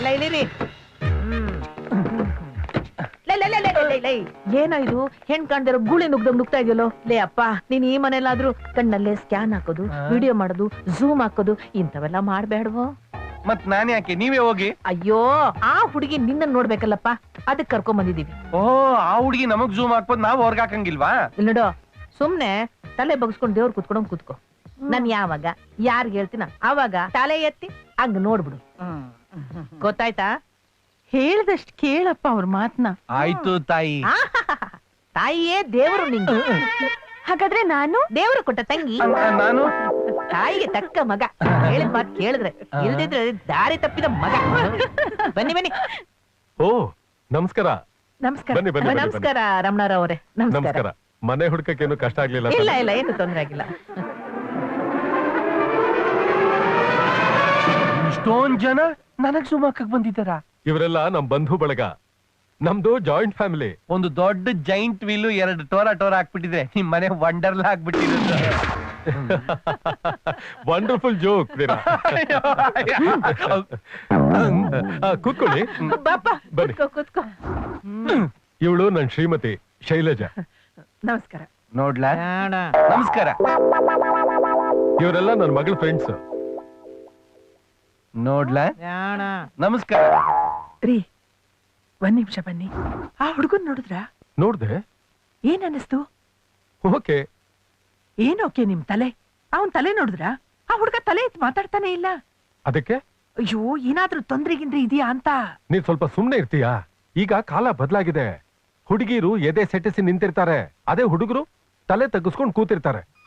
ಎಲ್ಲ ಇಳಿರಿ ಲೇ, ಲೇ, ಲೇ, ಲೇ, ಲೇ, ಲೇ, ಲೇ. ಏನೋ ಇದು? ಹೆಣ್ ಕಾಣ್ದಿರೋ ಗೂಳಿ ನುಗ್ದಂಗ್ ನುಗ್ತಾ ಇದೆಯಲ್ಲೋ? ಲೇ ಅಪ್ಪ ನೀನ್ ಈ ಮನೇಲಾದ್ರೂ ಕಣ್ಣಲ್ಲೇ ಸ್ಕ್ಯಾನ್ ಹಾಕೋದು ವಿಡಿಯೋ ಮಾಡೋದು ಝೂಮ್ ಹಾಕೋದು ಇಂಥವೆಲ್ಲ ಮಾಡ್ಬೇಡವೋ ಮತ್ ನಾನ್ ಯಾಕೆ? ನೀವೇ ಹೋಗಿ? ಅಯ್ಯೋ ಆ ಹುಡುಗಿ ನಿನ್ನ ನೋಡ್ಬೇಕಲ್ಲಪ್ಪ. ಅದಕ್ಕೆ ಕರ್ಕೊಂಡ್ ಬಂದಿದೀವಿ ಓ ಆ ಹುಡುಗಿ ನಮಗ್ ಜೂಮ್ ಹಾಕ್ಬೋದು ನಾವ್ ಹೊರ್ಗ್ ಹಾಕಂಗಿಲ್ವಾ? ಇಲ್ಲಿ ನೋಡು ಸುಮ್ನೆ ತಲೆ ಬಗ್ಸ್ಕೊಂಡ್ ದೇವ್ರ ಕುತ್ಕೊಂಡ್ ಕುತ್ಕೋ. ನಾನ್ ಯಾವಾಗ ಯಾರ್ಗ್ ಹೇಳ್ತೀನ ಅವಾಗ ತಲೆ ಎತ್ತಿ ಹಂಗ ನೋಡ್ಬಿಡು. ಗೊತ್ತಾಯ್ತಾ? ಹೇಳ್ದಷ್ಟ್ ಕೇಳಪ್ಪ ಅವ್ರ ಮಾತ್ನ. ಆಯ್ತು ತಾಯಿ. ತಾಯಿಯೇ ದೇವರು ನಿಂಗೆ. ಹಾಗಾದ್ರೆ ನಾನು? ದೇವರು ಕೊಟ್ಟ ತಂಗಿ? ನಾನು? ತಾಯಿಗೆ ತಕ್ಕ ಮಗ. ಹೇಳಿದ ಮಾತು ಕೇಳಿದ್ರೆ ಇಲ್ದಿದ್ರೆ ದಾರಿ ತಪ್ಪಿದ ಮಗ. ಬನ್ನಿ ಬನ್ನಿ. ಓ ನಮಸ್ಕಾರ. ನಮಸ್ಕಾರ. ಬನ್ನಿ, ಬನ್ನಿ, ಬನ್ನಿ, ನಮಸ್ಕಾರ ರಮಣರ ಅವರೇ. ನಮಸ್ಕಾರ. ನಮಸ್ಕಾರ. ಮನೆ ಹುಡ್ಕಕ್ಕೇನು ಕಷ್ಟ ಆಗ್ಲಿಲ್ಲ ಇಲ್ಲ ತಾನೆ? ಇಲ್ಲ ಏನು ತೊಂದ್ರೆ ಆಗಿಲ್ಲ. ಇಷ್ಟೊಂದ್ ಜನ ನನಗ್ ಜೂಮ್ ಹಾಕಕ್ ಬಂದಿದ್ದಾರ? ಇವರೆಲ್ಲ ನಮ್ ಬಂಧು ಬಳಗ. ನಮ್ದು ಜಾಯಿಂಟ್ ಫ್ಯಾಮಿಲಿ ಒಂದು ದೊಡ್ಡ ಜೈಂಟ್ ವೀಲು ಎರಡು ಟೋರ ಟೋರ ಹಾಕ್ಬಿಟ್ಟಿದೆ ನಿಮ್ ಮನೆ ವಂಡರ್ಲ ಹಾಕ್ಬಿಟ್ಟಿರೋದು ವಂಡರ್ಫುಲ್ ಜೋಕ್ ಕೂತ್ಕೊಳ್ಳಿ. ಬಾಪ ಬನ್ನಿ. ಕೂತ್ಕೋ ಕೂತ್ಕೋ. ಇವಳು ನನ್ ಶ್ರೀಮತಿ ಶೈಲಜಾ. ನಮಸ್ಕಾರ. ನೋಡ್ಲಾ? ನಮಸ್ಕಾರ. ಇವರೆಲ್ಲ ನನ್ ಮಗಳ ಫ್ರೆಂಡ್ಸ್ ನೋಡ್ಲಾ? ನಮಸ್ಕಾರ. ರೀ ಒಂದ್ ನಿಮಿಷ ಬನ್ನಿ. ಆ ಹುಡುಗನ್ ನೋಡಿದ್ರ? ನೋಡ್ದೆ. ಏನ್ ಅನ್ನಿಸ್ತು? ಓಕೆ. ಏನ್ ಓಕೆ ನಿಮ್ ತಲೆ? ಅವನ್ ತಲೆ ನೋಡಿದ್ರ? ಆ ಹುಡುಗ ತಲೆ ಎತ್ತಿ ಮಾತಾಡ್ತಾನೆ ಇಲ್ಲ. ಅದಕ್ಕೆ? ಅಯ್ಯೋ ಏನಾದ್ರೂ ತೊಂದ್ರೆ ಗಿಂದ್ರೆ ಇದೆಯಾ ಅಂತ. ನೀನ್ ಸ್ವಲ್ಪ ಸುಮ್ನೆ ಇರ್ತೀಯಾ? ಈಗ ಕಾಲ ಬದಲಾಗಿದೆ. ಹುಡುಗಿರು ಎದೆ ಸೆಟ್ಟಿಸಿ ನಿಂತಿರ್ತಾರೆ. ಅದೇ ಹುಡುಗರು ತಲೆ ತಗ್ಗಿಸ್ಕೊಂಡು ಕೂತಿರ್ತಾರೆ.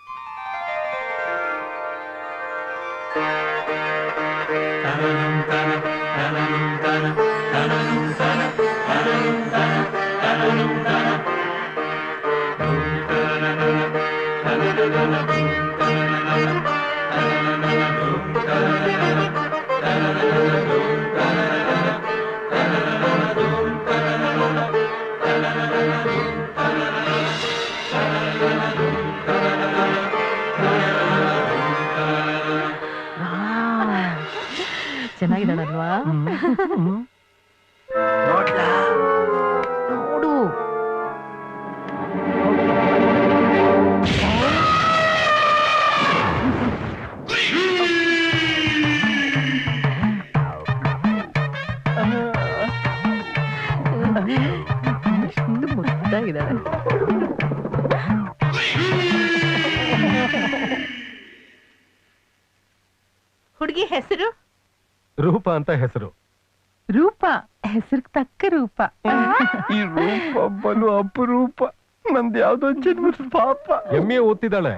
ಈ ರೂಪ ಬಲು ಅಪರೂಪ. ನಂದ್ ಯಾವ್ದೋ ಜನ್ಮದ ಪಾಪ. ಎಮ್ಮೆ ಓದ್ತಿದ್ದಾಳೆ.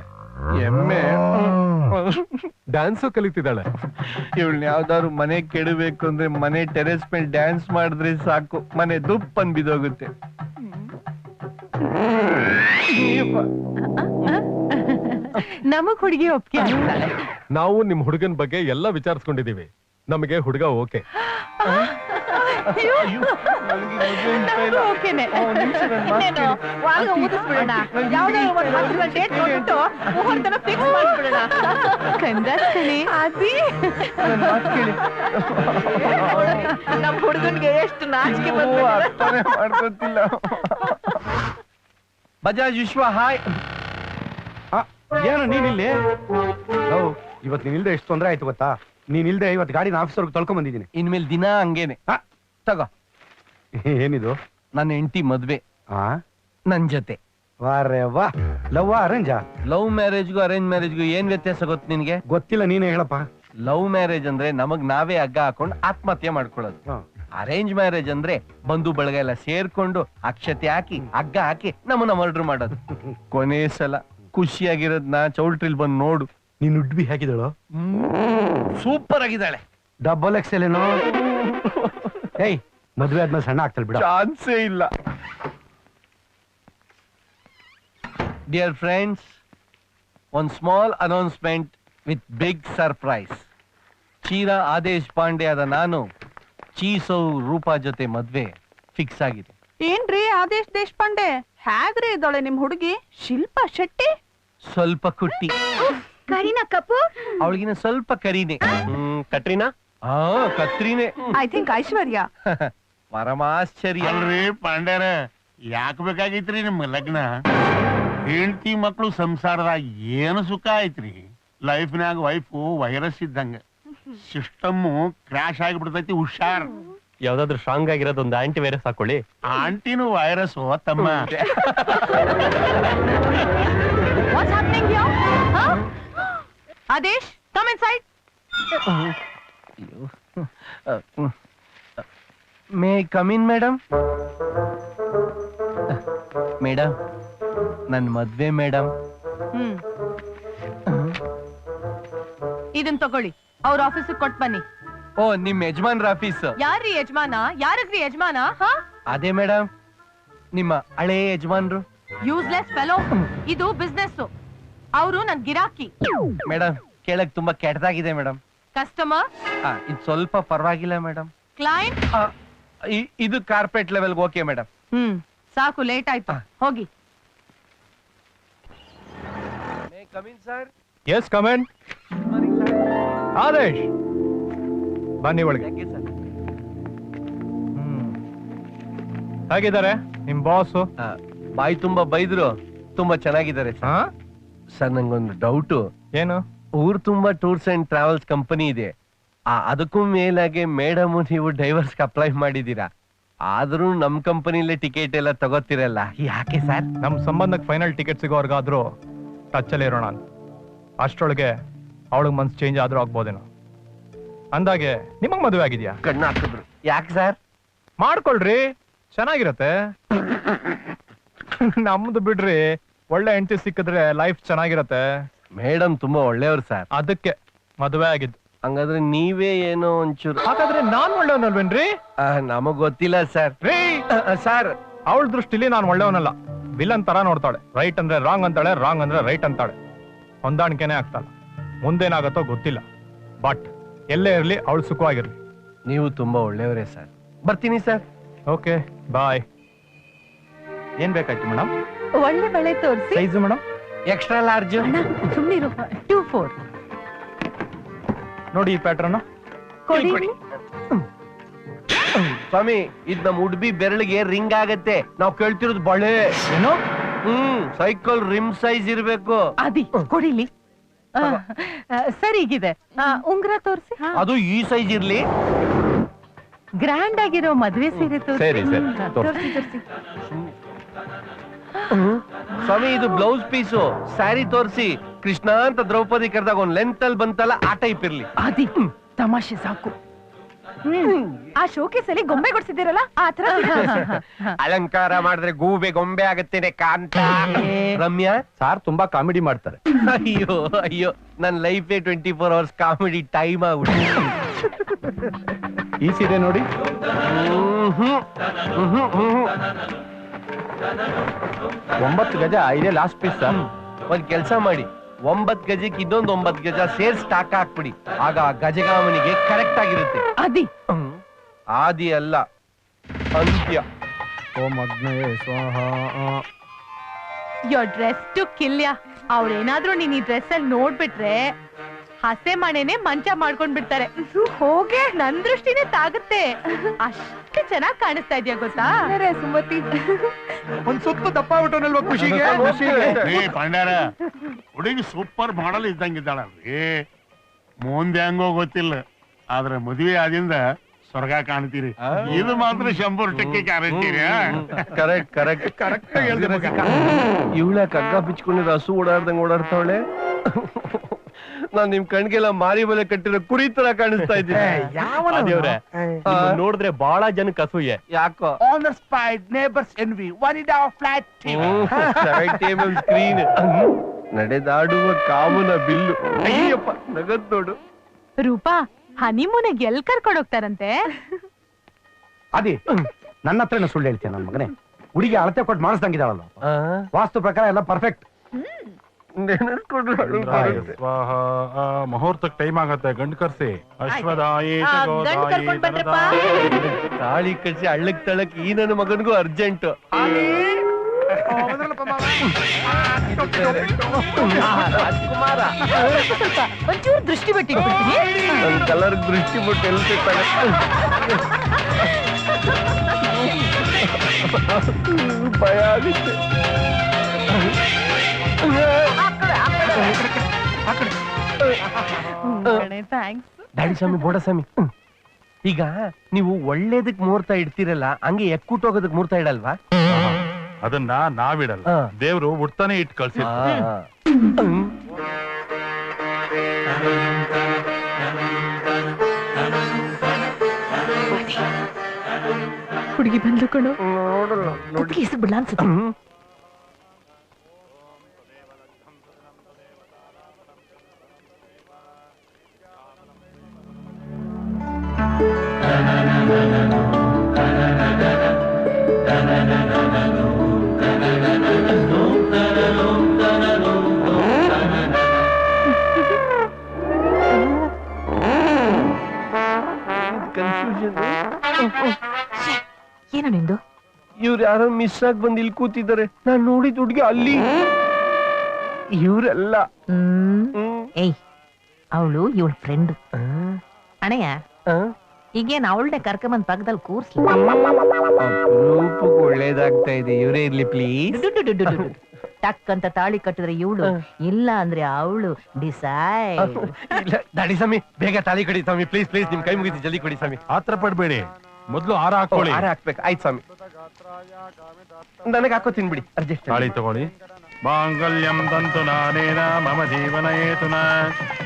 ಎಮ್ಮೆ? ಡ್ಯಾನ್ಸು ಕಲಿತಿದ್ದಾಳೆ. ಇವಳನ್ನ ಯಾವ್ದಾದ್ರು ಮನೆ ಕೆಡಬೇಕು ಅಂದ್ರೆ ಮನೆ ಟೆರೆಸ್ ಮೇಲೆ ಡ್ಯಾನ್ಸ್ ಮಾಡಿದ್ರೆ ಸಾಕು. ಮನೆ ದುಪ್ಪ ಅಂದ್ ಬಿದೋಗುತ್ತೆ ನಮಗ್ ಹುಡುಗಿ ಒಪ್ಪಿಗೆ ನಾವು ನಿಮ್ ಹುಡುಗನ್ ಬಗ್ಗೆ ಎಲ್ಲ ವಿಚಾರಿಸ್ಕೊಂಡಿದೀವಿ ನಮಗೆ ಹುಡುಗ ಓಕೆ. ನಮ್ ಹುಡುಗನ್ಗೆ ಎಷ್ಟು ನಾಚಿಕೆ ಮಾಡ್ಕೊತಿಲ್ಲ. ಬಜಾಜ್ ವಿಶ್ವ ಹಾಯ್. ಏನು ನೀನಿಲ್ಲಿ? ಇವತ್ತು ನೀನಿಲ್ದೆ ಎಷ್ಟು ತೊಂದರೆ ಆಯ್ತು ಗೊತ್ತಾ? ನೀನ್ ಇಲ್ದೆ ಇವತ್ತು ಗಾಡಿನ ಆಫೀಸರ್ಗೆ ತೊಳ್ಕೊಂಡ್ ಬಂದಿದ್ದೀನಿ ಇನ್ಮೇಲೆ ದಿನ ಹಂಗೇನೆ. ಆ. ತಗೋ. ಏನಿದು? ನನ್ನ ಹೆಂಡತಿ ಮದ್ವೆ. ಆ? ನನ್ ಜೊತೆ. ವಾರೆ ವಾ. ಲವ್ ಅರೇಂಜ ಲವ್ ಮ್ಯಾರೇಜ್ಗೂ ಅರೇಂಜ್ ಮ್ಯಾರೇಜ್ಗೂ ಏನ್ ವ್ಯತ್ಯಾಸ ಗೊತ್ತು ನಿನ್ಗೆ? ಗೊತ್ತಿಲ್ಲ ನೀನೇ ಹೇಳಪ್ಪ. ಲವ್ ಮ್ಯಾರೇಜ್ ಅಂದ್ರೆ ನಮಗ್ ನಾವೇ ಹಗ್ಗ ಹಾಕೊಂಡು ಆತ್ಮಹತ್ಯೆ ಮಾಡ್ಕೊಳ್ಳೋದು. ಹ. ಅರೇಂಜ್ ಮ್ಯಾರೇಜ್ ಅಂದ್ರೆ ಬಂಧು ಬಳಗ ಎಲ್ಲ ಸೇರ್ಕೊಂಡು ಅಕ್ಷತೆ ಹಾಕಿ ಹಗ್ಗ ಹಾಕಿ ನಮ್ಮನ್ನ ಮರ್ಡರ್ ಮಾಡೋದು. ಕೊನೆ ಸಲ ಖುಷಿಯಾಗಿರೋದ್ನ ಚೌಲ್ಟ್ರಿಲ್ ಬಂದು ನೋಡು. ನೀನ್ ಉಡ್ಬಿ ಹಾಕಿದಳು ಸೂಪರ್ ಆಗಿದ್ದಾಳೆ. ಡಬಲ್ ಎಕ್ಸ್ ಏನೋ ಏಯ್ ಮದ್ವೆ ಆದ್ಮೇಲೆ ಸಣ್ಣ ಆಗ್ತಾಳೆ ಬಿಡ. ಚಾನ್ಸೇ ಇಲ್ಲ. ಡಿಯರ್ ಫ್ರೆಂಡ್ಸ್ ಒಂದು small announcement with big surprise ಚೀರಾ Adesh Pandey ಆದ ನಾನು ಚೀಸೌ ರೂಪಾ ಜೊತೆ ಮದ್ವೆ ಫಿಕ್ಸ್ ಆಗಿದೆ. ಏನ್ರಿ ಆದೇಶ್ ದೇಶಪಾಂಡೆ? ಹೇಗ್ರಿ ಇದ್ದಾಳೆ ನಿಮ್ ಹುಡುಗಿ? ಶಿಲ್ಪಾ ಶೆಟ್ಟಿ? ಸ್ವಲ್ಪ ಕುಟ್ಟಿ. ಕರೀನಾ ಕಪೂರ್ ಅವಳಿಗಿನ ಸ್ವಲ್ಪ ಕರೀನೆ. ಹ್ಮ್ ಕಟ್ರಿನಾ? ಹಾ ಕತ್ರಿನೇ. ಐ ಥಿಂಕ್ ಐಶ್ವರ್ಯ. ಪರಮಾಶ್ಚರ್ಯ. ಅಲ್ರಿ ಪಾಂಡ್ಯಾರ ಯಾಕ್ ಬೇಕಾಗಿತ್ರಿ ನಿಮ್ ಲಗ್ನ? ಹೆಂಡತಿ ಮಕ್ಳು ಸಂಸಾರದಾಗ ಏನು ಸುಖ ಐತ್ರಿ? ಲೈಫ್ನಾಗ ವೈಫು ವೈರಸ್ ಇದ್ದಂಗ. ಸಿಸ್ಟಮ್ ಕ್ರಾಶ್ ಆಗಿಬಿಡ್ತೈತಿ ಹುಷಾರ್. ಯಾವ್ದಾದ್ರು ಸ್ಟ್ರಾಂಗ್ ಆಗಿರೋದು ಒಂದು ಆಂಟಿ ವೈರಸ್ ಹಾಕೊಳ್ಳಿ. ಆಂಟಿನೂ ವೈರಸ್ ತಮ್ಮ. What's happening here Adesh come inside may come in madam madam ನನ್ನ ಮದ್ವೆ ಮೇಡಮ್ ಹ್ಮ್. ಇದನ್ ತಗೊಳ್ಳಿ. ಅವ್ರ ಆಫೀಸಿಗೆ ಕೊಟ್ ಬನ್ನಿ. ಓ ನಿಮ್ ಯಜಮಾನ್ರ ಆಫೀಸ್ ಯಾರ್ರೀ ಯಜಮಾನ? ಯಾರಗ್ರಿ ಯಜಮಾನ? ಹಾ? ಅದೇ ಮೇಡಮ್ ನಿಮ್ಮ ಹಳೆ ಯಜಮಾನ್ರು. ಯೂಸ್ಲೆಸ್ ಫೆಲೋ ಇದು ಬಿಸ್ನೆಸ್ ಅವರು ನನ್ ಗಿರಾಕಿ. ಮೇಡಮ್ ಕೇಳಕ್ ತುಂಬಾ ಕೆಟ್ಟದಾಗಿದೆ ಮೇಡಮ್ ಕಸ್ಟಮರ್ ಇದು ಸ್ವಲ್ಪ ಪರವಾಗಿಲ್ಲ ಮೇಡಮ್ ಕ್ಲೈಂಟ್ ಇದು ಕಾರ್ಪೆಟ್ ಲೆವೆಲ್ ಓಕೆ ಮೇಡಮ್ ಹ್ಮ್ ಸಾಕು ಲೇಟ್ ಆಯ್ತು. ಹೋಗಿ. Come in sir yes comment Adesh ಬನ್ನಿ ಒಳಗೆ. ಹೇಗಿದ್ದಾರೆ ನಿಮ್ ಬಾಸ್ ಬಾಯಿ ತುಂಬಾ ಬೈದ್ರು ತುಂಬಾ ಚೆನ್ನಾಗಿದ್ದಾರೆ ಸರ್ ಸರ್ ನಂಗೊಂದು ಡೌಟು ಏನು? ಊರ್ ತುಂಬಾ ಟೂರ್ಸ್ ಅಂಡ್ ಟ್ರಾವೆಲ್ಸ್ ಕಂಪನಿ ಇದೆ. ಆ, ಅದಕ್ಕೂ ಮೇಲಾಗಿ ಮೇಡಮ್ ನೀವು ಡೈವರ್ಸ್ ಅಪ್ಲೈ ಮಾಡಿದೀರಾ ಆದ್ರೂ ನಮ್ ಕಂಪನಿಲೇ ಟಿಕೆಟ್ ಎಲ್ಲ ತಗೋತಿರಲ್ಲ. ಯಾಕೆ ಸರ್ ನಮ್ ಸಂಬಂಧಕ್ಕೆ ಫೈನಲ್ ಟಿಕೆಟ್ ಸಿಗೋರ್ಗಾದ್ರೂ ಟಚ್ ಅಲ್ಲಿ ಇರೋಣ ಅಂತ. ಅಷ್ಟ್ರೊಳಗೆ ಅವಳಿಗೆ ಮನ್ಸ್ ಚೇಂಜ್ ಆದ್ರೂ ಆಗ್ಬೋದೇನೋ. ಅಂದಾಗೆ ನಿಮಗ್ ಮದುವೆ ಆಗಿದ್ಯಾ? ಕಣ್ಣು ಹಾಕಿದ್ರು. ಯಾಕೆ ಸರ್ ಮಾಡ್ಕೊಳ್ರಿ. ಚೆನ್ನಾಗಿರತ್ತೆ. ನಮ್ದು ಬಿಡ್ರಿ. ಒಳ್ಳೆ ಹೆಂಡತಿ ಸಿಕ್ಕಿದ್ರೆ ಲೈಫ್ ಚೆನ್ನಾಗಿರತ್ತೆ. ಮೇಡಮ್ ತುಂಬಾ ಒಳ್ಳೆಯವ್ರು ಸರ್. ಅದಕ್ಕೆ ಮದುವೆ ಆಗಿದ್ದು. ಹಂಗಾದ್ರೆ ನೀವೇ ಏನೋ ಒಂಚೂರು ಹಾಗಾದ್ರೆ ನಾನ್ ಒಳ್ಳೆಯವನಲ್ವೇನ್ರಿ? ನಮಗ್ ಗೊತ್ತಿಲ್ಲ ಸರ್. ರೀ. ಸರ್. ಅವಳ ದೃಷ್ಟಿಲಿ ನಾನು ಒಳ್ಳೆಯವನಲ್ಲ. ವಿಲನ್ ತರ ನೋಡ್ತಾಳೆ. ರೈಟ್ ಅಂದ್ರೆ ರಾಂಗ್ ಅಂತಾಳೆ ರಾಂಗ್ ಅಂದ್ರೆ ರೈಟ್ ಅಂತಾಳೆ. ಹೊಂದಾಣಿಕೆನೆ ಆಗ್ತಾಳ. ಮುಂದೇನಾಗತ್ತೋ ಗೊತ್ತಿಲ್ಲ. ಬಟ್ ಎಲ್ಲೇ ಇರ್ಲಿ ಅವಳು ಸುಖವಾಗಿರ್ಲಿ. ನೀವು ತುಂಬಾ ಒಳ್ಳೆಯವರೇ ಸರ್. ಬರ್ತೀನಿ ಸರ್. ಓಕೆ ಬಾಯ್ ಏನ್ ಬೇಕಾಯ್ತು ಮೇಡಮ್ ಒಳ್ಳೆ ಬಳೆ ತೋರಿಸಿ. ಸೈಜು ಮೇಡಮ್ ಎಕ್ಸ್ಟ್ರಾ ಲಾರ್ಜ್ ಸುಮ್ಮನಿರು ಟೂ ಫೋರ್ ನೋಡಿ ಈ ಪ್ಯಾಟ್ರನ್ ಕೊಡಿ. ಸ್ವಾಮಿ ಇದ್ ನಮ್ ಉಡ್ಬಿ ಬೆರಳಿಗೆ ರಿಂಗ್ ಆಗತ್ತೆ. ನಾವ್ ಕೇಳ್ತಿರೋದು ಬಳೆ. ಏನು? ಹ್ಮ್ ಸೈಕಲ್ ರಿಮ್ ಸೈಜ್ ಇರ್ಬೇಕು. ಅದಿ ಕೊಡಿಲಿ. ಸರಿ ಆ, ಆ, ಉಂಗ್ರ ತೋರಿಸಿ. ಅದು ಈ ಸೈಜ್ ಇರ್ಲಿ. ಗ್ರ್ಯಾಂಡ್ ಆಗಿರೋ ಮದ್ವೆ ಸೀರೆ ತೋರಿಸಿ. ಸರಿ, ಸರಿ, ತೋರಿಸಿ ತೋರಿಸಿ. ಸ್ವಾಮಿ ಇದು ಬ್ಲೌಸ್ ಪೀಸು ಸ್ಯಾರಿ ತೋರಿಸಿ ಕೃಷ್ಣ ಅಂತ ದ್ರೌಪದಿ ಕರೆದಾಗ ಒಂದ್ ಲೆಂತ್ ಅಲ್ಲಿ ಬಂತಲ್ಲ ಆ ಟೈಪ್ ಇರ್ಲಿ. ಅದಿ ತಮಾಷೆ ಸಾಕು. ಆ ಶೋಕೇಸ್ ಅಲ್ಲಿ ಗೊಂಬೆ ಕೊಡ್ಸಿದ್ದೀರಲ್ಲ ಆ ತರ ಅಲಂಕಾರ ಮಾಡಿದ್ರೆ ಗೂಬೆ ಗೊಂಬೆ ಆಗತ್ತೇನೆ ಕಾಂತ. ರಮ್ಯಾ? ಸಾರ್ ತುಂಬಾ ಕಾಮಿಡಿ ಮಾಡ್ತಾರೆ. ಅಯ್ಯೋ ಅಯ್ಯೋ ನನ್ life twenty four hours comedy time ಆಗ್ಬಿಟ್ಟು ಈ ಸೀರೆ ನೋಡಿ. ಒಂಬತ್ತು ಗಜ ಇದೇ ಲಾಸ್ಟ್ ಪೀಸ್ ಸರ್ ಒಂದ್ ಕೆಲ್ಸ ಮಾಡಿ. ಒಂಬತ್ ಗಜಕ್ಕೆ ಇದೊಂದು ಒಂಬತ್ ಗಜ ಸೇರ್ ಸ್ಟಾಕ್ ಹಾಕ್ಬಿಡಿ. ಆಗ ಆ ಗಜಗಾಮನಿಗೆ ಕರೆಕ್ಟ್ ಆಗಿರುತ್ತೆ. ಅದಿ. ಆದಿ ಅಲ್ಲ ಅಂತ್ಯ. ಓಂ ಅಗ್ನೇ ಸ್ವಾಹ. ಯೋರ್ ಡ್ರೆಸ್ ಟು ಕಿಲ್ಯ ಅವ್ರೇನಾದ್ರೂ ನೀನ್ ಈ ಡ್ರೆಸ್ ಅಲ್ಲಿ ನೋಡ್ಬಿಟ್ರೆ ಹಸೆ ಮಣೆನೆ ಮಂಚ ಮಾಡ್ಕೊಂಡ್ ಬಿಡ್ತಾರೆ ಹೋಗೆ. ನನ್ ದೃಷ್ಟಿನೇ ತಾಗುತ್ತೆ. ಅಷ್ಟು ಚೆನ್ನಾಗ್ ಕಾಣಿಸ್ತಾ ಇದೆಯಾ ಗೊತ್ತಾ ಸುಮತಿ ಒಂದ್ ಸುತ್ತು ದಪ್ಪ ಬಿಟ್ಟನಲ್ವಾ ಖುಷಿಗೆ ಏ ಪಾಂಡ್ಯಾರ ಹುಡುಗಿ ಸೂಪರ್ ಮಾಡಲ್ ಇದ್ದಂಗಿದ್ದಾಳಲ್ರಿ ಮುಂದೆ ಹೆಂಗೋ ಗೊತ್ತಿಲ್ಲ ಆದ್ರೆ ಮದುವೆ ಆದಿಂದ ಸ್ವರ್ಗ ಕಾಣ್ತೀರಿ ಇದು ಮಾತ್ರ ಶಂಬರ್ ಟಕ್ಕೆ ಗ್ಯಾರಂಟಿರಿ ಕರೆಕ್ಟ್ ಕರೆಕ್ಟ್ ಕರೆಕ್ಟ್ ಹೇಳ್ದೆ ಮಗ. ಇವಳ ಕಗ್ಗ ಬಿಚ್ಕೊಂಡಿರೋ ಹಸು ಓಡಾಡ್ದಂಗ್ ಓಡಾಡ್ತಾವಳೆ ನಾನ್ ನಿಮ್ ಕಣ್ಗೆಲ್ಲ ಮಾರಿ ಬಲೆ ಕಟ್ಟಿರೋ ಕುರಿ ತರ ಕಾಣಿಸ್ತಾ ಇದ್ದೀನಿ. ದೇವ್ರೆ ನೋಡಿದ್ರೆ ಬಹಳ ಜನ ಅಸೂಯೆ ಯಾಕೋ? On the spot, neighbors envy. One in our flat TV. Table screen ನಡೆದಾಡುವ ಕಾಮನ ಬಿಲ್ಲು. ಅಯ್ಯಪ್ಪ ನಗದ್ ನೋಡು. ರೂಪಾ ಹನಿಮೂನಿಗೆ ಎಲ್ ಕರ್ಕೊಂಡ್ ಹೋಗ್ತಾರಂತೆ? ಅದೇ ನನ್ನ ಹತ್ರನೇ ಸುಳ್ಳು ಹೇಳ್ತೀಯ ನನ್ನ ಮಗನೇ. ಹುಡುಗಿ ಅಳತೆ ಕೊಟ್ಟು ಮಾಡಿಸ್ದಂಗಿದಾಳಲ್ಲ ವಾಸ್ತು ಪ್ರಕಾರ ಎಲ್ಲ ಪರ್ಫೆಕ್ಟ್ ನೆನೆಸ್ಕೊಂಡ್ರೆ ಅಳು ಬರುತ್ತೆ. ಸ್ವಾಹ ಮುಹೂರ್ತಕ್ಕೆ ಟೈಮ್ ಆಗತ್ತೆ ಗಂಡು ಕರ್ಸಿ ಅಶ್ವದಾಯಿ ಆ, ಗಂಡ್ ಕರ್ಕೊಂಡ್ ಬನ್ರಪ್ಪ. ತಾಳಿ ಕಟ್ಸಿ ಹಳ್ಳಕ್ ತಳಕ್ ಈ ನನ್ನ ಮಗನಿಗೂ ಅರ್ಜೆಂಟ್ ಮಾವ ರಾಜ್ಕುಮಾರ ಸ್ವಲ್ಪ ಒಂಚೂರು ದೃಷ್ಟಿ ಬಿಟ್ಟಿಟ್ಬಿಡ್ತೀನಿ ನನ್ ಕಲರ್ ದೃಷ್ಟಿ ಬಿಟ್ಟು ಎಲ್ತಿರ್ತಾನೆ ಭಯ ಆಗುತ್ತೆ ಥ್ಯಾಂಕ್ಸ್ ಡ್ಯಾಡಿ ಸ್ವಾಮಿ ಬೋಡ ಸ್ವಾಮಿ. ಹ್ಮ್. ಈಗ ನೀವು ಒಳ್ಳೇದಕ್ ಮುಹೂರ್ತ ಇಡ್ತೀರಲ್ಲ ಹಂಗೆ ಎಕ್ಕುಟ್ಟೋಗೋದಕ್ ಮುಹೂರ್ತ ಇಡಲ್ವಾ? ಅದನ್ನ ನಾವಿಡಲ್ಲ. ಹಾ. ದೇವ್ರು ಹುಡ್ತಾನೆ ಇಟ್ ಕಳ್ಸಿ ಹ್ಮ್. ಹುಡುಗಿ ಬಂದ್ಲು ಕಣೋ. ನೋಡಲ್ಲ ನೋಡಿ. ಬಿಡ್ಲ ಅನ್ಸುತ್ತೆ. ಹ್ಮ್. ಯಾರೋ ಮಿಸ್ ಆಗಿ ಬಂದು ಇಲ್ಲಿ ಕೂತಿದ್ದಾರೆ. ನಾನ್ ನೋಡಿದ ಹುಡ್ಗಿ ಅಲ್ಲಿ. ಇವ್ರೆಲ್ಲ. ಹ್ಮ್. ಏಯ್ ಅವಳು ಇವಳ ಫ್ರೆಂಡ್ ಅಣಯ್ಯ. ಈಗೇನ್ ಅವಳನ್ನೇ ಕರ್ಕೊಂಬಂದ್ ಪಕ್ಕದಲ್ಲಿ ಕೂರ್ಸ್ಲಿ? ಅಪ್ರೂಪಕ್ಕೆ ಒಳ್ಳೇದಾಗ್ತಾ ಇದೆ. ಇವರೇ ಇರ್ಲಿ ಪ್ಲೀಸ್ ಟಕ್ ಅಂತ ತಾಳಿ ಕಟ್ಟಿದ್ರೆ ಇವಳು. ಇಲ್ಲ ಅಂದ್ರೆ ಅವಳು ಡಿಸೈಡ್ ದಾಡಿ ಸ್ವಾಮಿ ಬೇಗ ತಾಳಿ ಕಡಿ ಸ್ವಾಮಿ. ಪ್ಲೀಸ್ ಪ್ಲೀಸ್ ನಿಮ್ ಕೈ ಮುಗಿಸಿ ಜಲ್ದಿ ಕೊಡಿ ಸ್ವಾಮಿ. ಆತರ ಪಡ್ಬೇಡಿ. ಮೊದ್ಲು ಹಾರ ಹಾಕೊಳ್ಳಿ ಹಾರ ಹಾಕ್ಬೇಕು. ಆಯ್ತು ಸ್ವಾಮಿ. ನನಗೆ ಹಾಕೋ ತಿನ್ಬಿಡಿ ಅರ್ಜೆಸ್ಟ್ ತಾಳಿ ತಗೊಳ್ಳಿ. ಮಾಂಗಲ್ಯಂ ತಂತು ನಾನೇನ ಮಮ ಜೀವನ ಏತುನ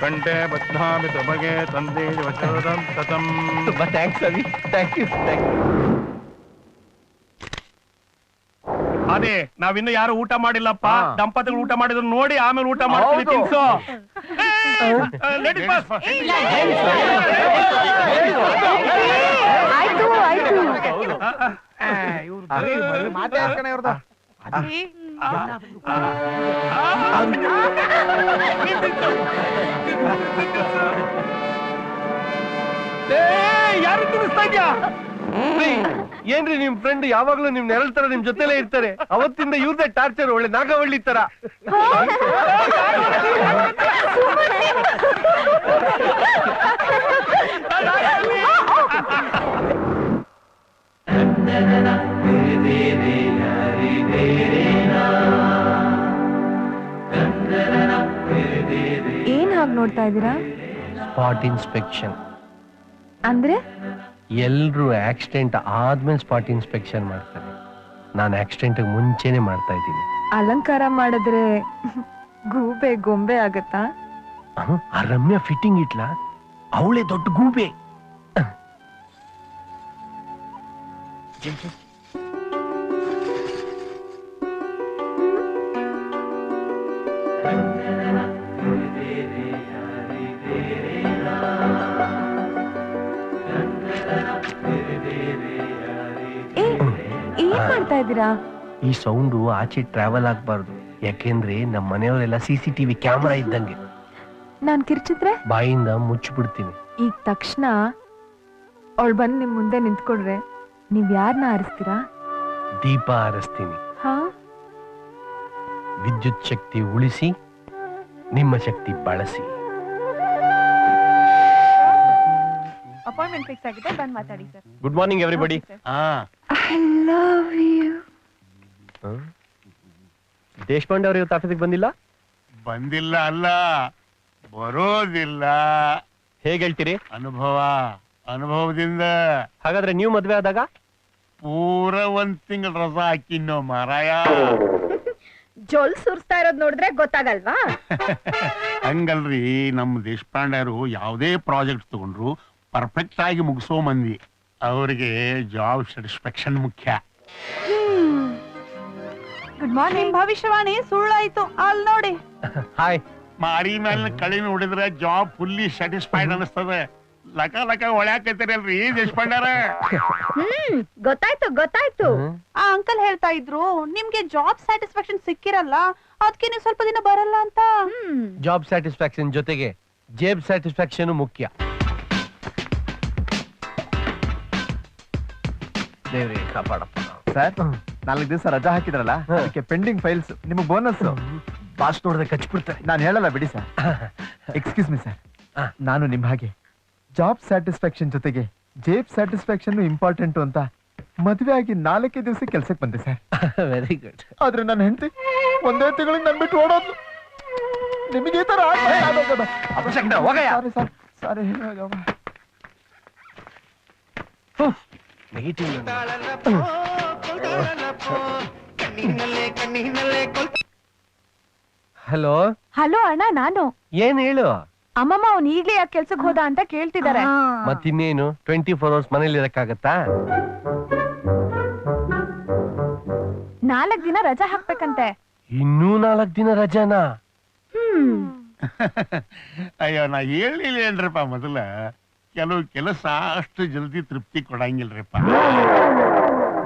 ಕಂಠೆ ಬದ್ಧಾಮಿ ತುಮಗೆ ತಂದೆ ತುಂಬಾ ಥ್ಯಾಂಕ್ಸ್ ಅವಿ ಥ್ಯಾಂಕ್ ಯು ಥ್ಯಾಂಕ್ ಯು ಅದೇ ನಾವಿನ್ನು ಯಾರು ಊಟ ಮಾಡಿಲ್ಲಪ್ಪ? ಹಾ. ದಂಪತಿಗಳು ಊಟ ಮಾಡಿದ್ರು ನೋಡಿ ಆಮೇಲೆ ಊಟ ಮಾಡ್ತೀವಿ ಹೌದು. ತಿನ್ಸು. Ladies first. ಆಯ್ತು ಆಯ್ತು. ಯಾರು ತಿನ್ನಿಸ್ತಾ ಇದ್ಯಾ? ಏನ್ರಿ ನಿಮ್ ಫ್ರೆಂಡ್ ಯಾವಾಗ್ಲೂ ನಿಮ್ ನೆರಳ್ತಾರ ನಿಮ್ ಜೊತೆಲೇ ಇರ್ತಾರೆ. ಅವತ್ತಿಂದ ಇವ್ರದೇ ಟಾರ್ಚರ್ ಒಳ್ಳೆ ನಾಗವಳ್ಳಿ ತರ. ಏನ್ ಹಾಗೆ ನೋಡ್ತಾ ಇದ್ದೀರಾ? ಸ್ಪಾಟ್ ಇನ್ಸ್ಪೆಕ್ಷನ್ ಅಂದ್ರೆ? ಎಲ್ರು ಆಕ್ಸಿಡೆಂಟ್ ಆದ್ಮೇಲೆ ಸ್ಪಾಟ್ ಇನ್ಸ್ಪೆಕ್ಷನ್ ಮಾಡ್ತಾರೆ. ನಾನು ಆಕ್ಸಿಡೆಂಟ್ ಮುಂಚೆನೆ ಮಾಡ್ತಾ ಇದ್ದೀನಿ. ಅಲಂಕಾರ ಮಾಡಿದ್ರೆ ಗೂಬೆ ಗೊಂಬೆ ಆಗತ್ತಾ? ಆ ರಮ್ಯ ಫಿಟ್ಟಿಂಗ್ ಇಟ್ಲ? ಅವಳೇ ದೊಡ್ಡ ಗೂಬೆ. ಏನ್ ಮಾಡ್ತಾ ಇದ್ದೀರಾ? ಈ ಸೌಂಡು ಆಚೆ ಟ್ರಾವೆಲ್ ಆಗ್ಬಾರ್ದು. ಯಾಕೆಂದ್ರೆ ನಮ್ಮ ಮನೆಯವರೆಲ್ಲ ಸಿ ಸಿ ಟಿವಿ ಕ್ಯಾಮ್ರಾ ಇದ್ದಂಗೆ. ನಾನ್ ಕಿರ್ಚಿದ್ರೆ? ಬಾಯಿಂದ ಮುಚ್ಚಿಬಿಡ್ತೀನಿ. ಈಗ ತಕ್ಷಣ ಅವಳು ಬಂದು ನಿಮ್ ಮುಂದೆ ನಿಂತ್ಕೊಂಡ್ರೆ. ನೀವ್ ಯಾರನ್ನ ಆರಿಸ್ತೀರಾ? ದೀಪ ಆರಿಸ್ತೀನಿ. ಹಾ? ವಿದ್ಯುತ್ ಶಕ್ತಿ ಉಳಿಸಿ ನಿಮ್ಮ ಶಕ್ತಿ ಬಳಸಿ. ಅಪಾಯಿಂಟ್ಮೆಂಟ್ ಫಿಕ್ಸ್ ಆಗಿದೆ ಬಂದ್ ಮಾತಾಡಿ ಸರ್. ಗುಡ್ ಮಾರ್ನಿಂಗ್ ಎವ್ರಿಬಡಿ ಹಾ. ಐ ಲವ್ ಯು ದೇಶಪಾಂಡೆ ಅವರು ಇವತ್ತು ಆಫೀಸಿಗೆ ಬಂದಿಲ್ಲ? ಬಂದಿಲ್ಲ ಅಲ್ಲ. ಬರೋದಿಲ್ಲ. ಹೇಗೆ ಹೇಳ್ತೀರಿ? ಅನುಭವ ಅನುಭವದಿಂದ. ಹಾಗಾದ್ರೆ ನೀವು ಮದುವೆ ಆದಾಗ? ಪೂರ ಒಂದ್ ತಿಂಗಳ ರಸ ಹಾಕಿನ್ನೋ ಮಾರಾಯ. ಜೊಲ್ ಸುರ್ಸ್ತಾ ಇರೋದ್ ನೋಡಿದ್ರೆ ಗೊತ್ತಾಗಲ್ವಾ? ಹಂಗಲ್ರಿ ನಮ್ಮ ದೇಶಪಾಂಡೆಯವರು ಯಾವುದೇ ಪ್ರಾಜೆಕ್ಟ್ ತಗೊಂಡ್ರು ಪರ್ಫೆಕ್ಟ್ ಆಗಿ ಮುಗಿಸೋ ಮಂದಿ. ಅವರಿಗೆ ಜಾಬ್ ಸ್ಯಾಟಿಸ್ಫ್ಯಾಕ್ಷನ್ ಮುಖ್ಯ. ಗುಡ್ ಮಾರ್ನಿಂಗ್ ಭವಿಷ್ಯವಾಣಿ. ಸುಳ್ಳಾಯ್ತು. ಅಲ್ಲಿ ನೋಡಿ. ಹಾಯ್ ಮಾರಿ ಮೇಲೆ ಕಳಿ ಹೊಡಿದ್ರೆ ಜಾಬ್ ಫುಲ್ಲಿ ಸ್ಯಾಟಿಸ್ಫೈಡ್ ಅನಿಸ್ತದೆ ಲಕ ಲಕ ಒಳ್ಯಾಕೈತಿರಲ್ರಿ ದೇಶಪಾಂಡ್ಯಾರ ಹ್ಮ್ ಗೊತ್ತಾಯ್ತು ಗೊತ್ತಾಯ್ತು. ಆ ಅಂಕಲ್ ಹೇಳ್ತಾ ಇದ್ರು ನಿಮ್ಗೆ ಜಾಬ್ ಸ್ಯಾಟಿಸ್ಫ್ಯಾಕ್ಷನ್ ಸಿಕ್ಕಿರಲ್ಲ ಅದಕ್ಕೆ ನೀವು ಸ್ವಲ್ಪ ದಿನ ಬರಲ್ಲ ಅಂತ. ಹ್ಮ್ ಜಾಬ್ ಸ್ಯಾಟಿಸ್ಫ್ಯಾಕ್ಷನ್ ಜೊತೆಗೆ ಜೇಬ್ ಸ್ಯಾಟಿಸ್ಫ್ಯಾಕ್ಷನ್ ಮುಖ್ಯ. ದೇವ್ರಿ ಕಾಪಾಡಪ್ಪ ಸರ್ ನಾಲ್ಕು ದಿವಸ ರಜಾ ಹಾಕಿದ್ರಲ್ಲ ಅದಕ್ಕೆ ಪೆಂಡಿಂಗ್ ಫೈಲ್ಸ್ ನಿಮಗೆ ಬೋನಸ್ ಬಾಸ್ ನೋಡಿದ್ರೆ ಕಚ್ಬಿಡ್ತಾರೆ. ನಾನು ಹೇಳಲ್ಲ ಬಿಡಿ ಸರ್ ಎಕ್ಸ್ಕ್ಯೂಸ್ ಮಿ ಸರ್. ನಾನು ನಿಮ್ ಹಾಗೆ ಜಾಬ್ ಸ್ಯಾಟಿಸ್ಫ್ಯಾಕ್ಷನ್ ಜೊತೆಗೆ ಜೇಬ್ ಸ್ಯಾಟಿಸ್ಫ್ಯಾಕ್ಷನ್ ಇಂಪಾರ್ಟೆಂಟ್ ಅಂತ ಮದುವೆ ಆಗಿ ನಾಲ್ಕೇ ದಿವಸ ಕೆಲ್ಸಕ್ಕೆ ಬಂದೆ ಸರ್ ವೆರಿ ಗುಡ್ ಆದ್ರೆ ನನ್ನ ಹೆಂಡತಿ ಒಂದೇ ತಿಂಗಳಿಗೆ ನನ್ ಬಿಟ್ಟು ಓಡೋದು ನಿಮಗೆ ಈ ತರ ಸಾರಿ ಸರ್ ಹಲೋ? ಹಲೋ ಅಣ್ಣ ನಾನು. ಏನ್ ಹೇಳು? ಅಮ್ಮಮ್ಮ ಅವ್ನ್ ಈಗ್ಲೇ ಯಾಕೆ ಕೆಲ್ಸಕ್ಕೆ ಹೋದ ಅಂತ ಕೇಳ್ತಿದ್ದಾರೆ ಮತ್ತಿನ್ನೇನು? ಟ್ವೆಂಟಿ ಫೋರ್ ಅವರ್ಸ್ ಮನೇಲಿ ಇರಕ್ಕಾಗತ್ತಾ? ನಾಲ್ಕ್ ದಿನ ರಜಾ ಹಾಕ್ಬೇಕಂತೆ. ಇನ್ನೂ ನಾಲ್ಕು ದಿನ ರಜಾನಾ? ಅಯ್ಯೋ ನಾ ಹೇಳಿಲ್ಲ ಏನ್ರಪ್ಪ ಮೊದಲ. ಕೆಲವು ಕೆಲಸ ಅಷ್ಟು ಜಲ್ದಿ ತೃಪ್ತಿ ಕೊಡಂಗಿಲ್ರಿಪ್ಪ.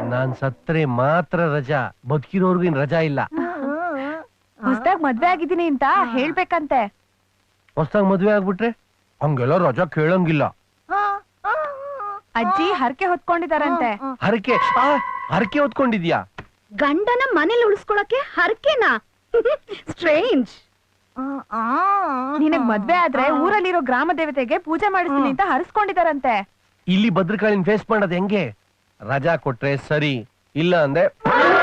ನಾನ್ ಸತ್ರೆ ಮಾತ್ರ ರಜಾ ಬದುಕಿರೋರ್ಗು ಇನ್ ರಜಾ ಇಲ್ಲ. ಹೊಸ್ದಾಗ ಮದ್ವೆ ಆಗಿದ್ದೀನಿ ಅಂತ ಹೇಳ್ಬೇಕಂತೆ. ಹೊಸ್ದಾಗ್ ಮದ್ವೆ ಆಗ್ಬಿಟ್ರೆ ಹಂಗೆಲ್ಲ ರಜಾ ಕೇಳಂಗಿಲ್ಲ. ಅಜ್ಜಿ ಹರಕೆ ಹೊತ್ಕೊಂಡಿದಾರಂತೆ. ಹರಕೆ? ಆ, ಹರಕೆ ಹೊತ್ಕೊಂಡಿದ್ಯಾ? ಗಂಡನ ಮನೇಲಿ ಉಳಿಸ್ಕೊಳಕ್ಕೆ ಹರಕೆನಾ? ಸ್ಟ್ರೇಂಜ್ ನಿನಗ್ ಮದ್ವೆ ಆದ್ರೆ ಊರಲ್ಲಿರೋ ಗ್ರಾಮ ದೇವತೆಗೆ ಪೂಜೆ ಮಾಡಿಸ್ತೀನಿ ಅಂತ ಹರಿಸ್ಕೊಂಡಿದಾರಂತೆ. ಇಲ್ಲಿ ಭದ್ರಕಾಳಿನ ಫೇಸ್ ಮಾಡೋದ್ ಹೆಂಗೆ? ರಜಾ ಕೊಟ್ರೆ ಸರಿ ಇಲ್ಲ ಅಂದ್ರೆ